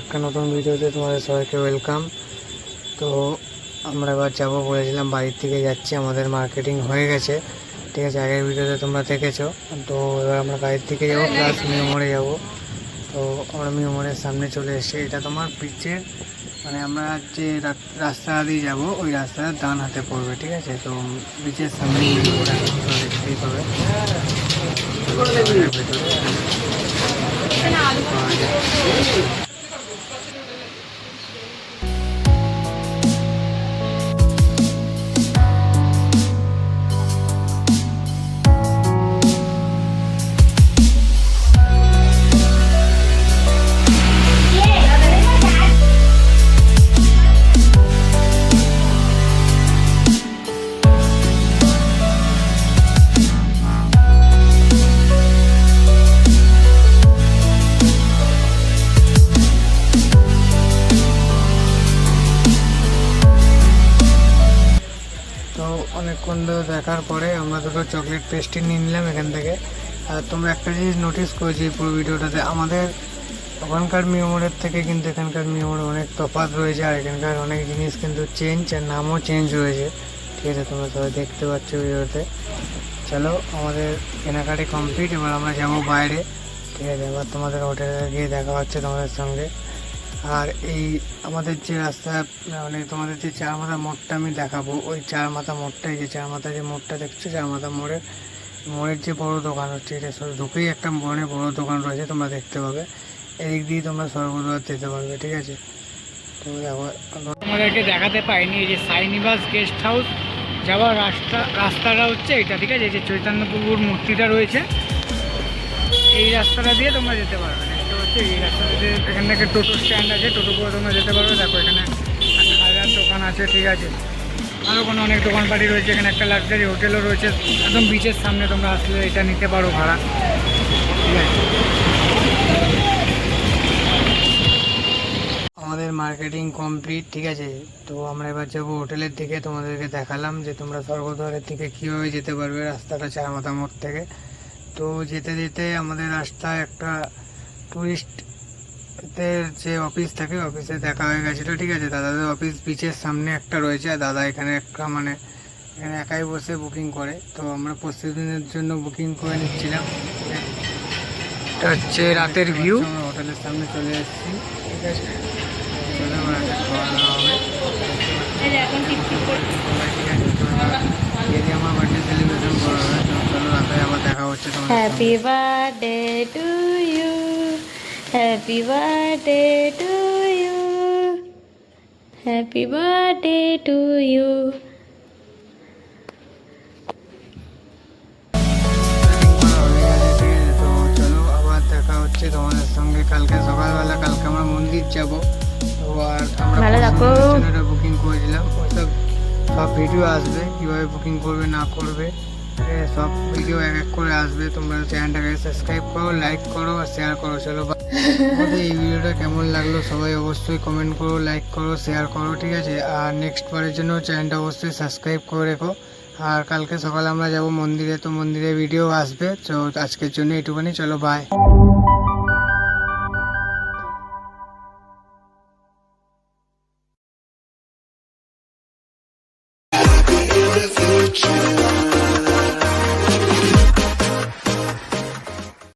একটা নতুন ভিডিওতে তোমাদের সবাইকে ওয়েলকাম তো আমরা এবার যাব বলেছিলাম বাড়ির থেকে যাচ্ছি, আমাদের মার্কেটিং হয়ে গেছে। ঠিক আছে, আগের ভিডিওতে তোমরা দেখেছ। তো এবার আমরা বাড়ির থেকে যাব প্লাস মিও মোড়ে যাব। তো আমরা মিও সামনে চলে এসেছি। এটা তোমার পিচের মানে আমরা যে রাস্তা দিয়ে যাব, ওই রাস্তাটা ডান হাতে পড়বে, ঠিক আছে? তো বিচের সামনে দেখতেই পাবে। Yeah. তো অনেকক্ষণ ধরে দেখার পরে আমরা দুটো চকলেট পেস্ট্রি নিয়ে নিলাম এখান থেকে। আর তোমরা একটা জিনিস নোটিস করেছি এই পুরো ভিডিওটাতে, আমাদের ওখানকার মিওমোড়ের থেকে কিন্তু এখানকার মিওমোড়ে অনেক তফাৎ রয়েছে আর এখানকার অনেক জিনিস কিন্তু চেঞ্জ আর নামও চেঞ্জ রয়েছে। ঠিক আছে, তোমরা সবাই দেখতে পাচ্ছ ভিডিওতে। চলো, আমাদের কেনাকাটি কমপ্লিট এবার আমরা যাব বাইরে। ঠিক আছে, এবার তোমাদের হোটেলে গিয়ে দেখা হচ্ছে তোমাদের সঙ্গে। আর এই আমাদের যে রাস্তা মানে তোমাদের যে চার মাথা মোড়টা আমি দেখাবো, ওই চার মাথা মোড়টাই যে চার মাথা যে মোড়টা দেখছ, চার মাথা মোড়ের মোড়ের যে বড় দোকান হচ্ছে, এটা শুধু ঢুকেই একটা মোড়ে বড় দোকান রয়েছে, তোমরা দেখতে পাবে। এদিক দিয়ে তোমরা সর্বদা যেতে পারবে, ঠিক আছে? তো দেখো, তোমাদেরকে দেখাতে পাইনি এই যে সাইনিবাস গেস্ট হাউস, যাওয়ার রাস্তা, রাস্তাটা হচ্ছে এটা, ঠিক আছে? যে চৈতন্যপ্রভুর মূর্তিটা রয়েছে, এই রাস্তাটা দিয়ে তোমরা যেতে পারবে। দেখতে এই রাস্তাটা দিয়ে এখান থেকে টোটো স্ট্যান্ড আছে, টোটো করে তোমরা যেতে পারবে। দেখো এখানে হাজার দোকান আছে, ঠিক আছে। আরও কোনো অনেক দোকানপাটি রয়েছে, এখানে একটা লাক্সারি হোটেলও রয়েছে। একদম বিচের সামনে তোমরা আসলে এটা নিতে পারো ভাড়া। ঠিক আছে। আমাদের মার্কেটিং কমপ্লিট ঠিক আছে। তো আমরা এবার যাব হোটেলের দিকে। তোমাদেরকে দেখালাম যে তোমরা স্বর্গদ্বারের দিকে কীভাবে যেতে পারবে রাস্তাটা চার মাথা মোড় থেকে। তো যেতে যেতে আমাদের রাস্তায় একটা টুরিস্টদের যে অফিস থাকে অফিসে দেখা হয়ে গেছিল ঠিক আছে? দাদাদের অফিস বিচের সামনে একটা রয়েছে আর দাদা এখানে একটা মানে এখানে একাই বসে বুকিং করে। তো আমরা পরশু দিনের জন্য বুকিং করে নিচ্ছিলাম। এটা হচ্ছে রাতের ভিউ হোটেলের সামনে চলে এসেছি। ঠিক আছে? চলে এবার একটা খাওয়া দাওয়া হবে সবাই ঠিক আছে তো এবার গিয়ে দিয়ে আমার বার্থডে সেলিব্রেশন করা হবে তো চলো রাতে আবার দেখা হচ্ছে তোমাদের সঙ্গে। Happy birthday to you. Happy birthday to you. Happy birthday to you. করা হয়ে গেছে, ঠিক আছে? তো চলো আবার দেখা হচ্ছে তোমাদের সঙ্গে কালকে সকালবেলা কালকে আমরা মন্দির যাব আর আমরা বুকিং করেছিলাম ওইসব সব ভিডিও আসবে কীভাবে বুকিং করবে না করবে? সব ভিডিও এক এক করে আসবে। তোমরা চ্যানেলটাকে সাবস্ক্রাইব করো লাইক করো আর শেয়ার করো, চলো আমাদের এই ভিডিওটা কেমন লাগল সবাই অবশ্যই কমেন্ট করো লাইক করো শেয়ার করো, ঠিক আছে? আর নেক্সট বারের জন্য চ্যানেলটা অবশ্যই সাবস্ক্রাইব করে রেখো। আর কালকে সকালে আমরা যাব মন্দিরে, তো মন্দিরে ভিডিও আসবে। তো আজকের জন্য এইটুকুনি চলো বাই